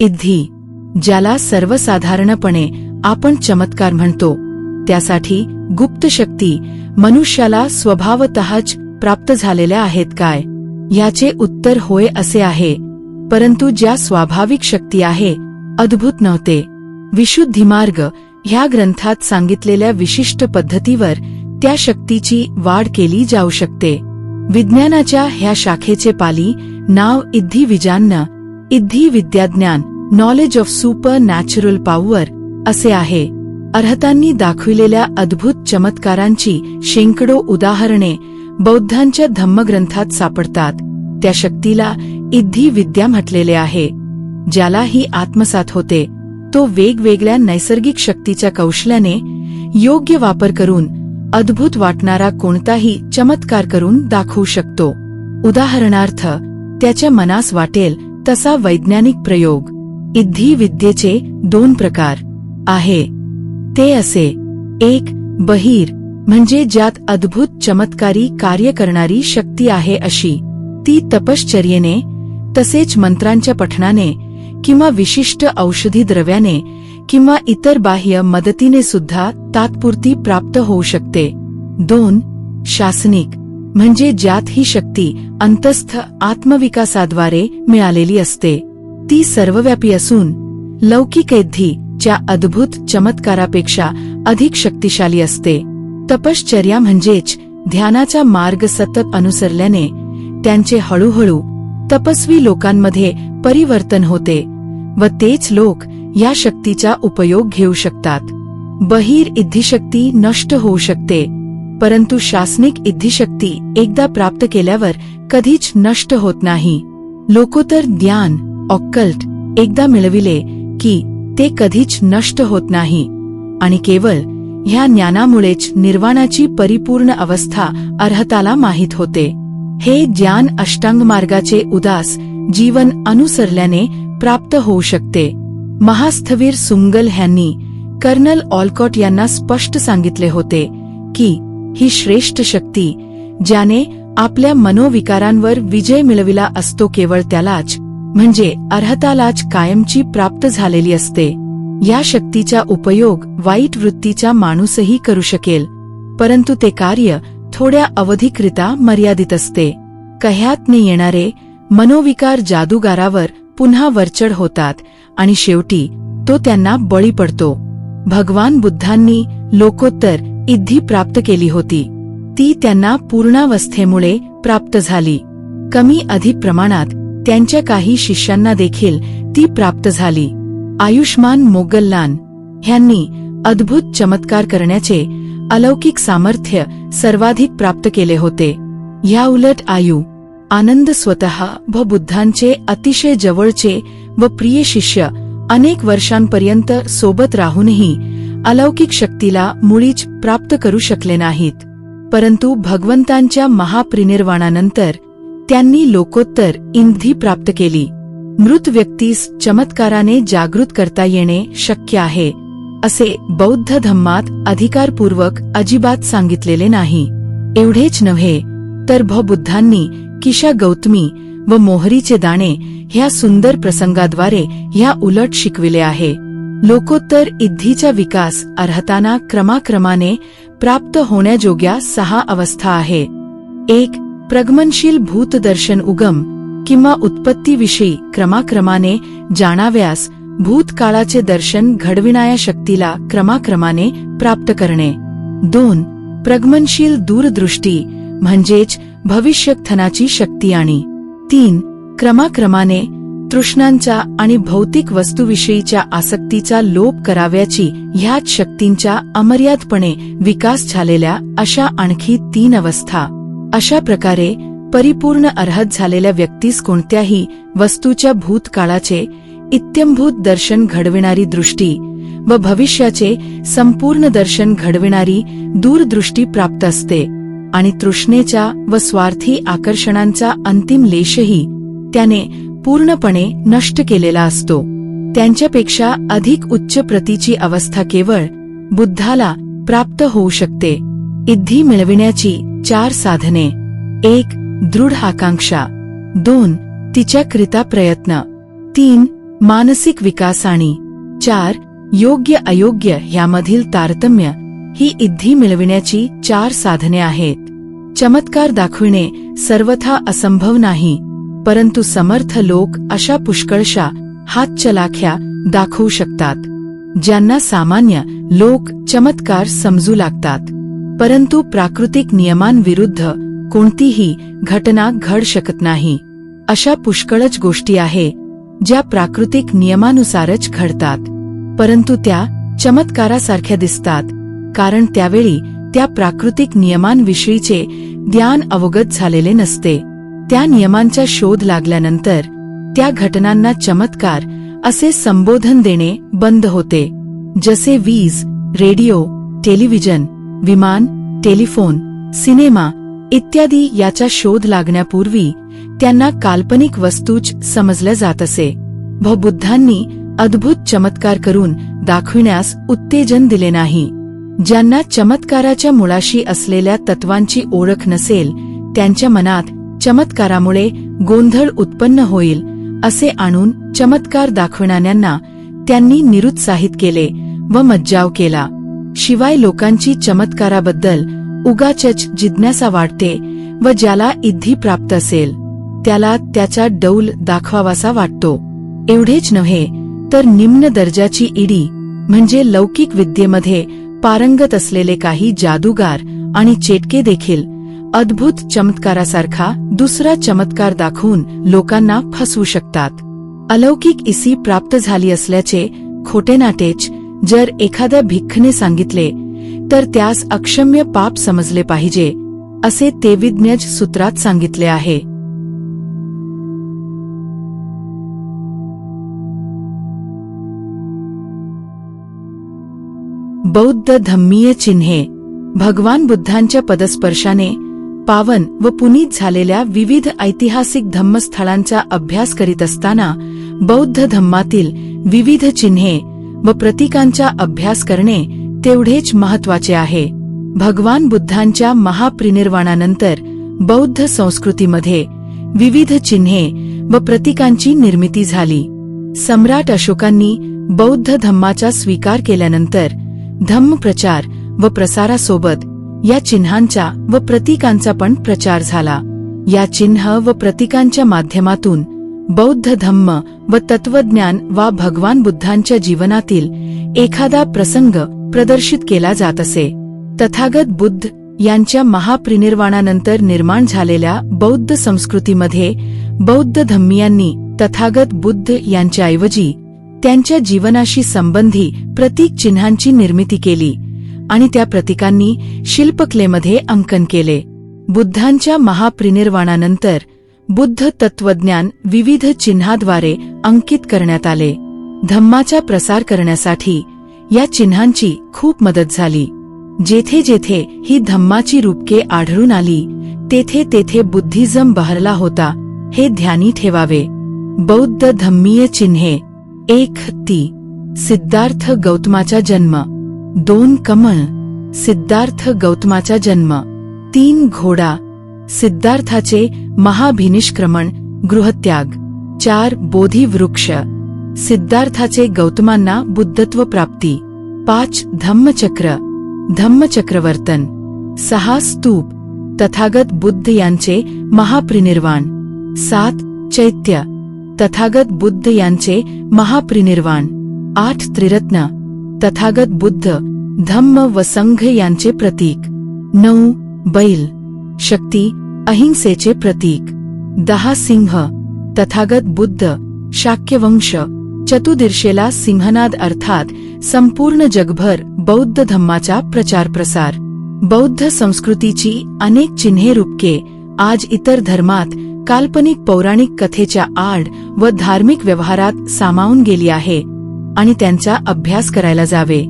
इद्धी ज्याला सर्वसाधारणपणे आपण चमत्कार म्हणतो त्यासाठी गुप्त शक्ती मनुष्याला स्वभावतःच प्राप्त झालेल्या आहेत काय? याचे उत्तर होय असे आहे परंतु ज्या स्वाभाविक शक्ती आहे अद्भुत नव्हते. विशुद्धिमार्ग ह्या ग्रंथात सांगितलेल्या विशिष्ट पद्धतीवर त्या शक्तीची वाढ केली जाऊ शकते. विज्ञानाच्या ह्या शाखेचे पाली नाव इद्धी विजान्न इद्धी विद्याज्ञान knowledge of supernatural power असे आहे. अर्हतांनी दाखविलेल्या अद्भुत चमत्कारांची शेंकडो उदाहरणे बौद्धांच्या धम्मग्रंथात सापडतात. त्या शक्तीला इद्धी विद्या म्हटलेले आहे. ज्याला ही आत्मसात होते तो वेगवेगळ्या नैसर्गिक शक्तीच्या कौशल्याने योग्य वापर करून अद्भुत वाटणारा कोणताही चमत्कार करून दाखवू शकतो. उदाहरणार्थ त्याच्या मनास वाटेल तसा वैज्ञानिक प्रयोग इद्धी विद्येचे दोन प्रकार आहे. ते असे. एक बहीर म्हणजे ज्यात अद्भुत चमत्कारी कार्य करणारी शक्ती आहे अशी. ती तपश्चर्येने तसेच मंत्रांच्या पठणाने किंवा विशिष्ट औषधी द्रव्याने किंवा इतर बाह्य मदतीने सुद्धा तात्पुरती प्राप्त होऊ शकते. दोन शासनिक. म्हणजे ज्यात ही शक्ती अंतस्थ आत्मविकासाद्वारे मिळालेली असते. ती सर्वव्यापी असून लौकिकैद्धी च्या अद्भुत चमत्कारापेक्षा अधिक शक्तिशाली असते. तपश्चर्या म्हणजेच ध्यानाचा मार्ग सतत अनुसरल्याने त्यांचे हळूहळू तपस्वी लोकांमध्ये परिवर्तन होते व तेच लोक या शक्तीचा उपयोग घेऊ शकतात. बहिर इद्धिशक्ती नष्ट होऊ शकते. परंतु शासनिक इद्धिशक्ती एकदा प्राप्त केल्यावर कधीच नष्ट होत नाही. लोकोतर ज्ञान ऑक्कल्ट एकदा मिळविले की ते कधीच नष्ट होत नाही. आणि केवळ ह्या ज्ञानामुळेच निर्वाणाची परिपूर्ण अवस्था अर्हताला माहीत होते. हे ज्ञान अष्टांग मार्गाचे उदास जीवन अनुसरल्याने प्राप्त होऊ शकते. महास्थवीर सुंगल ह्यांनी कर्नल ऑलकॉट यांना स्पष्ट सांगितले होते की ही श्रेष्ठ शक्ती ज्याने आपल्या मनोविकारांवर विजय मिळविला असतो केवळ त्यालाच म्हणजे अर्हतालाच कायमची प्राप्त झालेली असते. या शक्तीचा उपयोग वाईट वृत्तीचा माणूसही करू शकेल परंतु ते कार्य थोड्या अवधीकरिता मर्यादित असते. कह्यातने येणारे मनोविकार जादूगारावर पुन्हा वरचढ होतात आणि शेवटी तो त्यांना बळी पडतो. भगवान बुद्धांनी लोकोत्तर इद्धी प्राप्त केली होती. ती त्यांना पूर्णावस्थेमुळे प्राप्त झाली. कमी अधिक प्रमाणात त्यांच्या काही शिष्यांना देखील ती प्राप्त झाली. आयुष्मान मोगल्लान ह्यांनी अद्भुत चमत्कार करण्याचे अलौकिक सामर्थ्य सर्वाधिक प्राप्त केले होते. ह्या उलट आयु आनंद स्वतः व बुद्धांचे अतिशय जवळचे व प्रिय शिष्य अनेक वर्षांपर्यंत सोबत राहूनही अलौकिक शक्तीला मुळीच प्राप्त करू शकले नाहीत. परंतु भगवंतांच्या महाप्रिनिर्वाणानंतर त्यांनी लोकोत्तर इंधी प्राप्त केली. मृत व्यक्तीस चमत्काराने जागृत करता येणे शक्य आहे असे बौद्ध धम्मात अधिकारपूर्वक अजिबात सांगितलेले नाही. एवढेच नव्हे तर भ बुद्धांनी किशा गौतमी व मोहरीचे दाणे ह्या सुंदर प्रसंगाद्वारे ह्या उलट शिकविले आहे. लोकोत्तर इद्धीचा विकास अर्हताना क्रमाक्रमाने प्राप्त होण्याजोग्या सहा अवस्था आहे. एक प्रगमनशील भूतदर्शन उगम किंवा उत्पत्तीविषयी क्रमाक्रमाने जाणाव्यास भूतकाळाचे दर्शन घडविणाया शक्तीला क्रमाक्रमाने प्राप्त करणे. दोन प्रगमनशील दूरदृष्टी म्हणजेच भविष्यथनाची शक्ती आणि. तीन क्रमाक्रमाने तृष्णांच्या आणि भौतिक वस्तूविषयीच्या आसक्तीचा लोप कराव्याची ह्याच शक्तींच्या अमर्यादपणे विकास झालेल्या अशा आणखी तीन अवस्था. अशा प्रकारे परिपूर्ण अर्हत झालेल्या व्यक्तीस कोणत्याही वस्तूच्या भूतकाळाचे इत्यंभूत दर्शन घडविणारी दृष्टी व भविष्याचे संपूर्ण दर्शन घडविणारी दूरदृष्टी प्राप्त असते. आणि तृष्णेच्या व स्वार्थी आकर्षणांचा अंतिम लेशही त्याने पूर्णपणे नष्ट केलेला असतो. त्यांच्यापेक्षा अधिक उच्च प्रतीची अवस्था केवळ बुद्धाला प्राप्त होऊ शकते. इद्धी मिळविण्याची चार साधने. एक दृढ आकांक्षा. दोन तिच्याकरिता प्रयत्न. तीन मानसिक विकास आणि. चार योग्य अयोग्य ह्यामधील तारतम्य ही इद्धी मिळविण्याची चार साधने आहेत. चमत्कार दाखविणे सर्वथा असंभव नाही. परंतु समर्थ लोक अशा पुष्कळशा हातचलाख्या दाखवू शकतात ज्यांना सामान्य लोक चमत्कार समजू लागतात. परंतु प्राकृतिक नियमांविरुद्ध कोणतीही घटना घड शकत नाही. अशा पुष्कळच गोष्टी आहे ज्या प्राकृतिक नियमानुसारच घडतात. परंतु त्या चमत्कारासारख्या दिसतात कारण त्यावेळी त्या प्राकृतिक नियमांविषयीचे ज्ञान अवगत झालेले नसते. त्या नियमांचा शोध लागल्यानंतर त्या घटनांना चमत्कार असे संबोधन देणे बंद होते. जसे वीज रेडिओ टेलिव्हिजन विमान टेलिफोन सिनेमा इत्यादी याचा शोध लागण्यापूर्वी त्यांना काल्पनिक वस्तूच समजल्या जात असे. व बुद्धांनी अद्भुत चमत्कार करून दाखविण्यास उत्तेजन दिले नाही. ज्यांना चमत्काराच्या मुळाशी असलेल्या तत्वांची ओळख नसेल त्यांच्या मनात चमत्कारामुळे गोंधळ उत्पन्न होईल असे आणून चमत्कार दाखविणाऱ्यांना त्यांनी निरुत्साहित केले व मज्जाव केला. शिवाय लोकांची चमत्काराबद्दल उगाचच जिज्ञासा वाटते व ज्याला इद्धी प्राप्त असेल त्याला त्याचा डौल दाखवावासा वाटतो. एवढेच नव्हे तर निम्न दर्जाची इडी म्हणजे लौकिक विद्येमध्ये पारंगत असलेले काही जादूगार आणि चेटके देखील अद्भुत चमत्कारासारखा दुसरा चमत्कार दाखवून लोकांना फसवू शकतात. अलौकिक इसी प्राप्त झाली असल्याचे खोटे नाटेच जर एखाद्या भिक्खने सांगितले तर त्यास अक्षम्य पाप समजले पाहिजे असे ते विज्ञज सूत्रात सांगितले आहे. बौद्ध धम्मीय चिन्हे भगवान बुद्धांच्या पदस्पर्शाने पावन व पुनीत झालेल्या विविध ऐतिहासिक धम्मस्थळांचा अभ्यास करीत असताना बौद्ध धम्मातील विविध चिन्हे व प्रतीकांचा अभ्यास करणे तेवढेच महत्त्वाचे आहे. भगवान बुद्धांच्या महाप्रिनिर्वाणानंतर बौद्ध संस्कृतीमध्ये विविध चिन्हे व प्रतीकांची निर्मिती झाली. सम्राट अशोकांनी बौद्ध धम्माचा स्वीकार केल्यानंतर धम्म प्रचार व प्रसारासोबत या चिन्हांचा व प्रतीकांचा पण प्रचार झाला. या चिन्ह व प्रतीकांच्या माध्यमातून बौद्ध धम्म व तत्वज्ञान वा भगवान बुद्धांच्या जीवनातील एखादा प्रसंग प्रदर्शित केला जात असे. तथागत बुद्ध यांच्या महाप्रिनिर्वाणानंतर निर्माण झालेल्या बौद्ध संस्कृतीमध्ये बौद्ध धम्मियांनी तथागत बुद्ध यांच्याऐवजी त्यांच्या जीवनाशी संबंधी प्रतीक चिन्हांची निर्मिती केली. आणि त्या प्रतीकांनी शिल्पकलेमध्ये अंकन केले. बुद्धांच्या महाप्रिनिर्वाणानंतर बुद्ध तत्वज्ञान विविध चिन्हाद्वारे अंकित करण्यात आले. धम्माचा प्रसार करण्यासाठी या चिन्हांची खूप मदत झाली. जेथे जेथे ही धम्माची रूपके आढळून आली तेथे तेथे बुद्धिझम बहरला होता हे ध्यानी ठेवावे. बौद्ध धम्मीय चिन्हे. एक ती. सिद्धार्थ गौतमाचा जन्म. दोन कमळ सिद्धार्थ गौतमाचा जन्म. तीन घोडा सिद्धार्थाचे महाभिनिष्क्रमण गृहत्याग. चार बोधी वृक्ष सिद्धार्थाचे गौतमांना बुद्धत्व प्राप्ती. पाच धम्मचक्र धम्मचक्रवर्तन. सहा स्तूप तथागत बुद्ध यांचे महाप्रिनिर्वाण. सात चैत्य तथागत बुद्ध यांचे महाप्रिनिर्वाण. आठ त्रिरत्न. तथागत बुद्ध धम्म व संघ यांचे प्रतीक. नऊ बैल. शक्ती अहिंसेचे प्रतीक. दहा सिंह. तथागत बुद्ध शाक्यवंश. चतुर्दिशेला सिंहनाद अर्थात संपूर्ण जगभर बौद्ध धम्माचा प्रचार प्रसार बौद्ध संस्कृतीची अनेक चिन्हे रूपके आज इतर धर्मात काल्पनिक पौराणिक कथेच्या आड व धार्मिक व्यवहारात सामावून गेली आहे. आणि त्यांचा अभ्यास करायला जावे.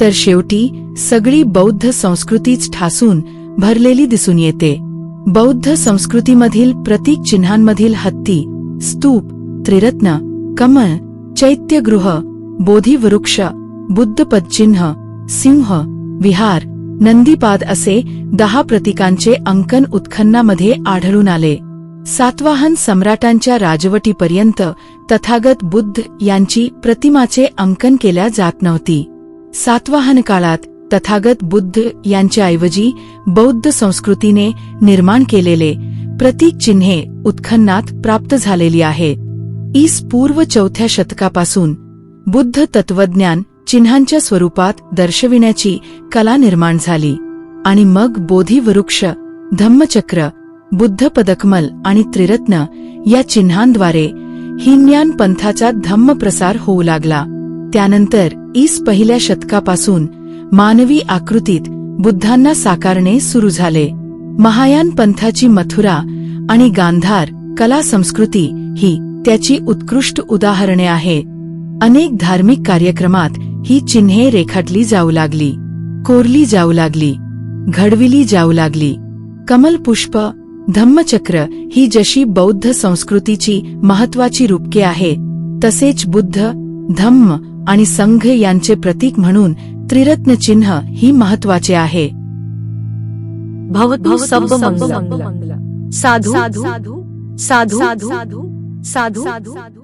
तर शेवटी सगळी बौद्ध संस्कृतीच ठासून भरलेली दिसून येते. बौद्ध संस्कृतीमधील प्रतीक चिन्हांमधील हत्ती स्तूप त्रिरत्न कमळ चैत्यगृह बोधिवृक्ष बुद्धपदचिन्ह सिंह विहार नंदीपाद असे दहा प्रतीकांचे अंकन उत्खन्नामध्ये आढळून आले. सातवाहन सम्राटांच्या राजवटीपर्यंत तथागत बुद्ध यांची प्रतिमाचे अंकन केल्या जात नव्हती. सातवाहन काळात तथागत बुद्ध यांच्याऐवजी बौद्ध संस्कृतीने निर्माण केलेले प्रतीक चिन्हे उत्खननात प्राप्त झालेली आहे ईस पूर्व चौथ्या शतकापासून बुद्ध तत्वज्ञान चिन्हांच्या स्वरूपात दर्शविण्याची कला निर्माण झाली आणि मग बोधी वृक्ष धम्मचक्र बुद्ध पदकमल आणि त्रिरत्न या चिन्हांद्वारे हिनयान पंथाचा धम्म प्रसार होऊ लागला. त्यानंतर ईस पहिल्या शतकापासून मानवी आकृतीत बुद्धांना साकारणे सुरू झाले. महायान पंथाची मथुरा आणि गांधार कला संस्कृती ही त्याची उत्कृष्ट उदाहरणे आहेत अनेक धार्मिक कार्यक्रमात ही चिन्हे रेखाटली जाऊ लागली कोरली जाऊ लागली घडविली जाऊ लागली. कमल पुष्प धम्मचक्र ही जशी बौद्ध संस्कृतीची महत्वाची रूपके आहे तसेच बुद्ध धम्म आणि संघ यांचे प्रतीक म्हणून त्रिरत्न चिन्ह ही महत्त्वाचे आहे भवतु सब मंगलम साधु साधु साधु साधु साधु